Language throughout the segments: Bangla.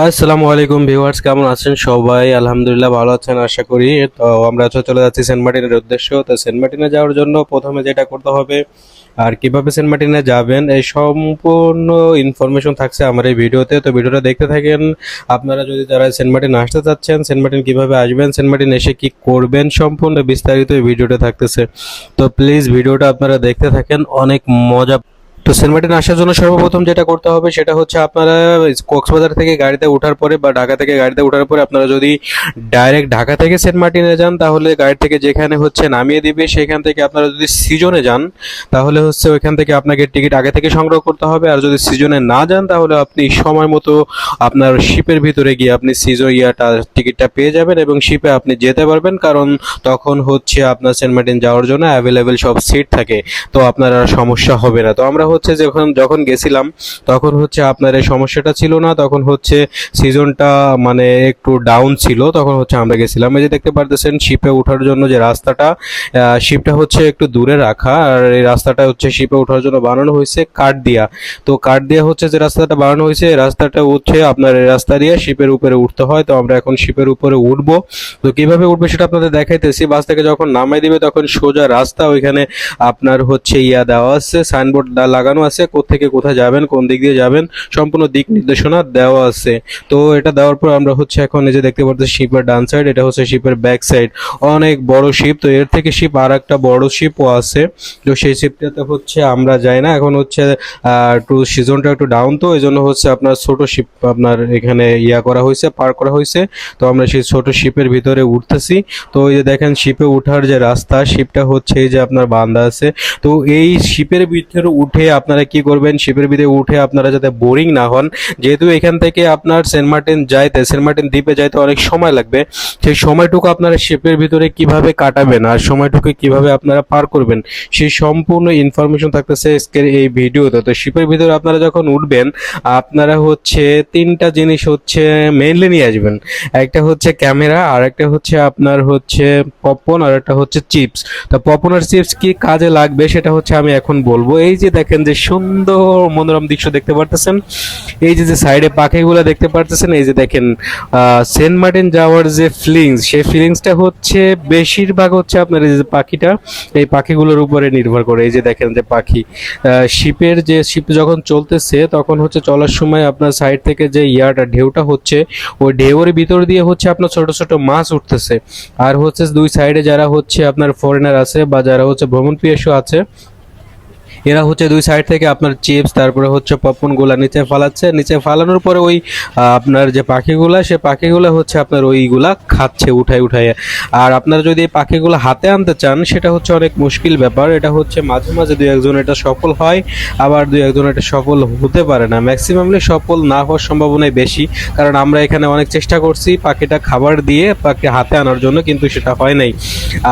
আসসালামু আলাইকুম ভিউয়ার্স, কেমন আছেন সবাই? আলহামদুলিল্লাহ ভালো আছেন, আশা করি। তো আমরা তো চলে যাচ্ছি সেন্ট মার্টিনের উদ্দেশ্য। তো সেন্ট মার্টিনে যাওয়ার জন্য প্রথমে যেটা করতে হবে আর কীভাবে সেন্ট মার্টিনে যাবেন, এই সম্পূর্ণ ইনফরমেশন থাকছে আমার এই ভিডিওতে। তো ভিডিওটা দেখতে থাকেন। আপনারা যদি যারা সেন্ট মার্টিন আসতে চাচ্ছেন, সেন্ট মার্টিন কীভাবে আসবেন, সেন্ট মার্টিন এসে কি করবেন, সম্পূর্ণ বিস্তারিত এই ভিডিওটা থাকতেছে। তো প্লিজ ভিডিওটা আপনারা দেখতে থাকেন, অনেক মজা তো সেন্ট মার্টিন আসার জন্য সর্বপ্রথম যেটা করতে হবে সেটা হচ্ছে আপনারা কক্সবাজার থেকে গাড়িতে ওঠার পরে বা ঢাকা থেকে গাড়িতে ওঠার পরে আপনারা যদি ডাইরেক্ট ঢাকা থেকে সেন্ট মার্টিনে যান, তাহলে গাড়ি থেকে যেখানে হচ্ছে নামিয়ে দিবে, সেখান থেকে আপনারা যদি সিজনে যান, তাহলে হচ্ছে ওইখান থেকে আপনাকে টিকিট আগে থেকে সংগ্রহ করতে হবে। আর যদি সিজনে না যান, তাহলে আপনি সময় মতো আপনার শিপের ভিতরে গিয়ে আপনি সিজন ইয়াটা টিকিটটা পেয়ে যাবেন এবং শিপে আপনি যেতে পারবেন, কারণ তখন হচ্ছে আপনার সেন্ট মার্টিন যাওয়ার জন্য অ্যাভেলেবেল সব সিট থাকে। তো আপনার আর সমস্যা হবে না। তো আমরা হচ্ছে যখন যখন গেছিলাম, তখন হচ্ছে আপনার এই সমস্যাটা ছিল না, তখন হচ্ছে সিজনটা মানে একটু ডাউন ছিল, তখন হচ্ছে আমরা গেছিলাম। এই যে দেখতে পারতেছেন শিপে ওঠার জন্য যে রাস্তাটা শিপটা হচ্ছে একটু দূরে রাখা, আর এই রাস্তাটা হচ্ছে শিপে ওঠার জন্য বানানো হয়েছে কাঠ দিয়া তো কাঠ দিয়ে হচ্ছে যে রাস্তাটা বানানো হয়েছে রাস্তাটা উঠছে আপনার এই রাস্তা দিয়ে শিপের উপরে উঠতে হয়। তো আমরা এখন শিপের উপরে উঠবো। তো কীভাবে উঠবে সেটা আপনাদের দেখাইতেছি। বাস থেকে যখন নামাই দিবে, তখন সোজা রাস্তা, ওইখানে আপনার হচ্ছে ইয়া দেওয়া আছে সাইনবোর্ড লাগানো আছে কোথেকে কোথায় যাবেন, কোন দিক দিয়ে যাবেন, সম্পূর্ণ দিক নির্দেশনা দেওয়া আছে। তো এটা দেওয়ার পর আমরা হচ্ছে এখন এই যে দেখতে পাচ্ছি শিপের ডান সাইড এটা হচ্ছে শিপের ব্যাক সাইড অনেক বড় শিপ, তো এর থেকে শিপ আর একটা বড় শিপও আছে। তো সেই শিপটাতে হচ্ছে আমরা যাই না, এখন হচ্ছে একটু সিজনটা একটু ডাউন তো এই জন্য হচ্ছে আপনার ছোট শিপ আপনার এখানে ইয়া করা হয়েছে, পার করা হয়েছে। তো আমরা সেই ছোট শিপের ভিতরে উঠতেছি। তো এই যে দেখেন শিপে ওঠার যে রাস্তা শিপটা হচ্ছে এই যে আপনার বান্দা আছে। তো এই শিপের ভিতরে উঠে আপনারা কি করবেন? শিপের ভিতরে উঠে আপনারা যাতে বোরিং না হন। যেহেতু এখান থেকে আপনার সেন্ট মার্টিন যাইতে, সেন্ট মার্টিন দ্বীপে যাইতে অনেক সময় লাগবে। সেই সময়টুকু আপনারা শিপের ভিতরে কীভাবে কাটাবেন আর সময়টুকু কীভাবে আপনারা পার করবেন, সেই সম্পূর্ণ ইনফরমেশন থাকতেছে আজকের এই ভিডিওতে। তো শিপের ভিতরে আপনারা যখন উঠবেন, আপনারা হচ্ছে তিনটা জিনিস হচ্ছে মেইনলি নিয়ে আসবেন। একটা হচ্ছে ক্যামেরা আর একটা হচ্ছে আপনার হচ্ছে পপকর্ন আর একটা হচ্ছে চিপস তো পপকর্ন আর চিপস কি কাজে লাগবে সেটা হচ্ছে আমি এখন বলব। এই যে দেখেন যে সুন্দর মনোরম দৃশ্য দেখতে পারতেছেন। এই যে যে সাইডে পাখিগুলো দেখতে পারতেছেন, এই যে দেখেন সেন্ট মার্টিন যাওয়ার যে ফিলিংস সেই ফিলিংসটা হচ্ছে বেশিরভাগ হচ্ছে আপনার এই যে পাখিটা, এই পাখিগুলোর উপরে নির্ভর করে। এই যে দেখেন যে পাখি শিপের যে শিপ যখন চলতেছে, তখন হচ্ছে চলার সময় আপনার সাইড থেকে যে ইয়াটা, ঢেউটা হচ্ছে, ওই ঢেউয়ের ভিতর দিয়ে হচ্ছে আপনার ছোট ছোট মাছ উঠতেছে। আর হচ্ছে দুই সাইডে যারা হচ্ছে আপনার ফরেনার আছে বা যারা হচ্ছে ভ্রমণ পিয়াসু আছে এরা হচ্ছে দুই সাইড থেকে আপনার চিপস তারপরে হচ্ছে পপকর্নগুলা নিচে ফালাচ্ছে। নিচে ফালানোর পরে ওই আপনার যে পাখিগুলা, সে পাখিগুলা হচ্ছে আপনার ওইগুলা খাচ্ছে উঠাই উঠাই আর আপনারা যদি এই পাখিগুলো হাতে আনতে চান, সেটা হচ্ছে অনেক মুশকিল ব্যাপার। এটা হচ্ছে মাঝে মাঝে দুই একজন এটা সফল হয়, আবার দুই একজন এটা সফল হতে পারে না। ম্যাক্সিমামলি সফল না হওয়ার সম্ভাবনাই বেশি, কারণ আমরা এখানে অনেক চেষ্টা করছি পাখিটা খাবার দিয়ে পাখি হাতে আনার জন্য, কিন্তু সেটা হয় নাই।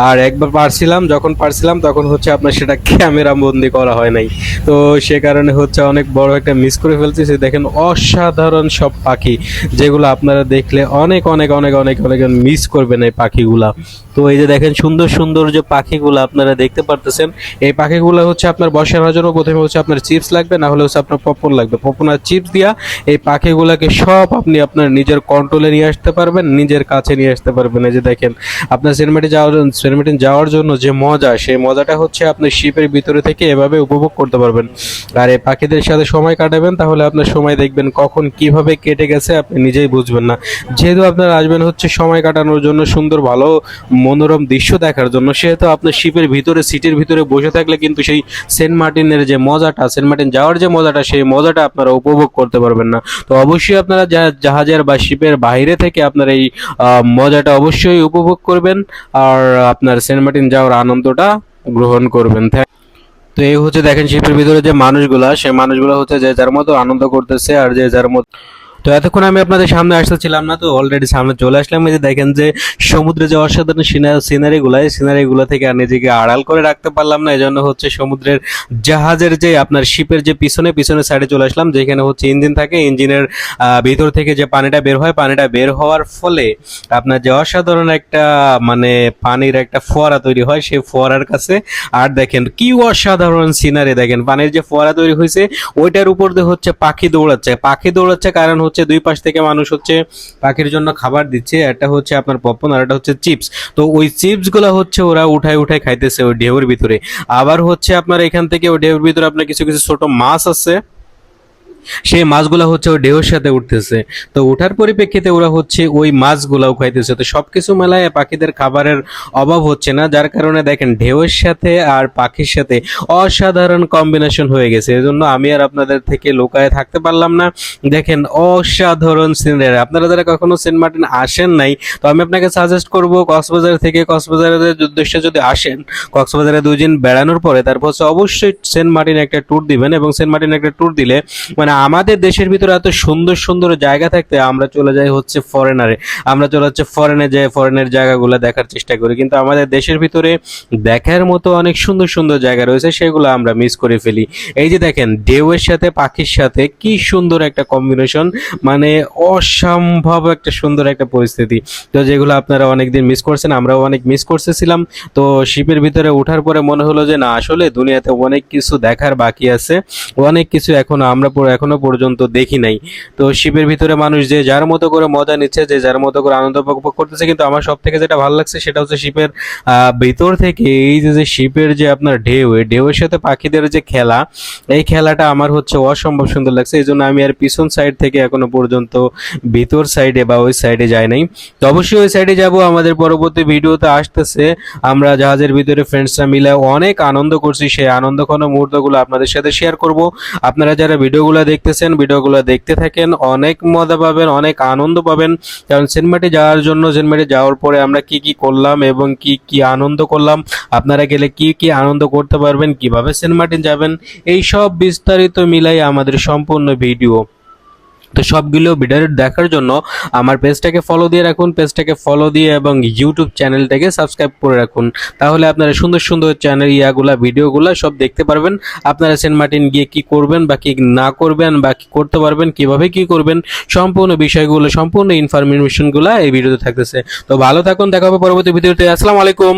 আর একবার পারছিলাম, যখন পারছিলাম, তখন হচ্ছে আপনার সেটা ক্যামেরা বন্দি করা হয়। নাই। তো সে কারণে হচ্ছে অনেক বড় একটা মিস করে ফেলছি সে দেখেন অসাধারণ সব পাখি, যেগুলো আপনারা দেখলে অনেক অনেক অনেক অনেক অনেক মিস করবেন এই পাখিগুলা। তো এই যে দেখেন সুন্দর সুন্দর যে পাখিগুলো আপনারা দেখতে পারতেছেন, এই পাখিগুলো হচ্ছে আপনার বসানোর জন্য প্রথমে হচ্ছে আপনার চিপস লাগবে, না হলে হচ্ছে আপনার পপন লাগবে। পপন আর চিপস দিয়া এই পাখিগুলোকে সব আপনি আপনার নিজের কন্ট্রোলে নিয়ে আসতে পারবেন, নিজের কাছে নিয়ে আসতে পারবেন। এই যে দেখেন, আপনার সিনেমাটি যাওয়ার সিনেমাটি যাওয়ার জন্য যে মজা, সেই মজাটা হচ্ছে আপনার শিপের ভিতরে থেকে এভাবে উপভোগ করতে পারবেন। আর এই পাখিদের সাথে সময় কাটাবেন, তাহলে আপনার সময় দেখবেন কখন কীভাবে কেটে গেছে, আপনি নিজেই বুঝবেন না। যেহেতু আপনার আসবেন হচ্ছে সময় কাটানোর জন্য সুন্দর ভালো মনোরম দৃশ্য দেখার জন্য, সেহেতু আপনার শিপের ভিতরে, সিটের ভিতরে বসে থাকলে কিন্তু সেই সেন্ট মার্টিনের যে মজাটা, সেন্ট মার্টিন যাওয়ার যে মজাটা, সেই মজাটা আপনারা উপভোগ করতে পারবেন না। তো অবশ্যই আপনারা জাহাজের বা শিপের বাইরে থেকে আপনার এই মজাটা অবশ্যই উপভোগ করবেন, আর আপনার সেন্ট মার্টিন যাওয়ার আনন্দটা গ্রহণ করবেন। Thank- তো এই হচ্ছে দেখেন শিল্পের ভিতরে যে মানুষগুলা সে মানুষগুলো হচ্ছে যে যার মতো আনন্দ করতেছে আর যে যার মতো তো এতক্ষণ আমি আপনাদের সামনে আসতেছিলাম না, তো অলরেডি সামনে চলে আসলাম। এই যে দেখেন যে সমুদ্রে যে অসাধারণ সিনারি গুলা এই সিনারি গুলা থেকে আর নিজেকে আড়াল করে রাখতে পারলাম না এই জন্য হচ্ছে সমুদ্রের জাহাজের যে আপনার শিপের যে পিছনে পিছনে সাইডে চলে আসলাম, যেখানে হচ্ছে ইঞ্জিন থাকে। ইঞ্জিনের ভিতর থেকে যে পানিটা বের হয়, পানিটা বের হওয়ার ফলে আপনার যে অসাধারণ একটা মানে পানির একটা ফোয়ারা তৈরি হয়, সেই ফোয়ারার কাছে। আর দেখেন কি অসাধারণ সিনারি দেখেন পানির যে ফোয়ারা তৈরি হয়েছে, ওইটার উপর দিয়ে হচ্ছে পাখি দৌড়াচ্ছে। পাখি দৌড়াচ্ছে কারণ হচ্ছে দুই পাশ থেকে মানুষ হচ্ছে পাখির জন্য খাবার দিচ্ছে, একটা হচ্ছে আপনার পপকর্ন আর একটা হচ্ছে চিপস তো ওই চিপসগুলো হচ্ছে ওরা উঠায় উঠায় খাইতেছে ওই ঢেউর ভিতরে। আবার হচ্ছে আপনার এখান থেকে ওই ঢেউর ভিতরে আপনার কিছু কিছু ছোট মাছ আছে। সেই মাছগুলা হচ্ছে ওই ঢেউর সাথে উঠতেছে। তো ওঠার পরিপ্রেক্ষিতে ওরা হচ্ছে ওই মাছগুলাও খাইতেছে। তো সবকিছু মেলায় পাখিদের খাবারের অভাব হচ্ছে না, যার কারণে দেখেন ঢেউয়ের সাথে আর পাখির সাথে অসাধারণ কম্বিনেশন হয়ে গেছে। এজন্য আমি আর আপনাদের থেকে লোকায় থাকতে পারলাম না। দেখেন অসাধারণ সিনারি আপনারা যারা কখনো সেন্ট মার্টিন আসেন নাই, তো আমি আপনাকে সাজেস্ট করব কক্সবাজার থেকে কক্সবাজারের উদ্দেশ্যে যদি আসেন, কক্সবাজারে দুই দিন বেড়ানোর পরে, তারপর অবশ্যই সেন্ট মার্টিন একটা ট্যুর দিবেন এবং সেন্ট মার্টিন একটা ট্যুর দিলে মানে আমাদের দেশের ভিতরে এত সুন্দর সুন্দর জায়গা থাকতে আমরা চলে যাই হচ্ছে ফরেনারে আমরা চলে যাচ্ছে ফরেনে যাই ফরেনের জায়গাগুলো দেখার চেষ্টা করি। কিন্তু আমাদের দেশের ভিতরে দেখার মতো অনেক সুন্দর সুন্দর জায়গা রয়েছে, সেগুলো আমরা মিস করে ফেলি। এই যে দেখেন, ঢেউয়ের সাথে, পাখির সাথে কি সুন্দর একটা কম্বিনেশন মানে অসম্ভব একটা সুন্দর একটা পরিস্থিতি। তো যেগুলো আপনারা অনেকদিন মিস করছেন, আমরাও অনেক মিস করতেছিলাম। তো শিপের ভিতরে ওঠার পরে মনে হলো যে, না, আসলে দুনিয়াতে অনেক কিছু দেখার বাকি আছে। অনেক কিছু এখনও আমরা এখনও পর্যন্ত দেখি নাই। তো শিপের ভিতরে মানুষ যে যার মতো করে মজা নিচ্ছে, যে যার মতো করে আনন্দ উপভোগ করতেছে, কিন্তু আমার সব থেকে যেটা ভালো লাগছে সেটা হচ্ছে শিপের ভিতর থেকে এই যে শিপের যে আপনার ঢেউ ঢেউয়ের সাথে পাখিদের যে খেলা, এই খেলাটা আমার হচ্ছে অসম্ভব সুন্দর লাগছে। এই জন্য আমি আর পিছন সাইড থেকে এখনও পর্যন্ত ভিতর সাইডে বা ওই সাইডে যাই নাই। তো অবশ্যই ওই সাইডে যাব। আমাদের পরবর্তী ভিডিওতে আসতেছে। আমরা জাহাজের ভিতরে ফ্রেন্ডসরা মিলে অনেক আনন্দ করছি। সেই আনন্দঘন মুহূর্তগুলো আপনাদের সাথে শেয়ার করব। আপনারা যারা ভিডিওগুলো দেখতেছেন, ভিডিওগুলো দেখতে থাকেন, অনেক মজা পাবেন, অনেক আনন্দ পাবেন। কারণ সিনেমাটি যাওয়ার জন্য, সিনেমাটি যাওয়ার পরে আমরা কি কি করলাম এবং কি কি আনন্দ করলাম, আপনারা গেলে কি কি আনন্দ করতে পারবেন, কীভাবে সিনেমাটি যাবেন, এই সব বিস্তারিত মিলাই আমাদের সম্পূর্ণ ভিডিও। তো সবগুলো ভিডিও দেখার জন্য আমার পেজটাকে ফলো দিয়ে রাখুন, পেজটাকে ফলো দিয়ে এবং ইউটিউব চ্যানেলটাকে সাবস্ক্রাইব করে রাখুন। তাহলে আপনারা সুন্দর সুন্দর চ্যানেল ইয়াগুলা ভিডিওগুলা সব দেখতে পারবেন। আপনারা সেন্ট মার্টিন গিয়ে কি করবেন বা কি না করবেন বা কি করতে পারবেন, কীভাবে কি করবেন, সম্পূর্ণ বিষয়গুলো, সম্পূর্ণ ইনফরমেশনগুলো এই ভিডিওতে থাকতেছে। তো ভালো থাকুন, দেখা হবে পরবর্তী ভিডিওতে আসসালামু আলাইকুম।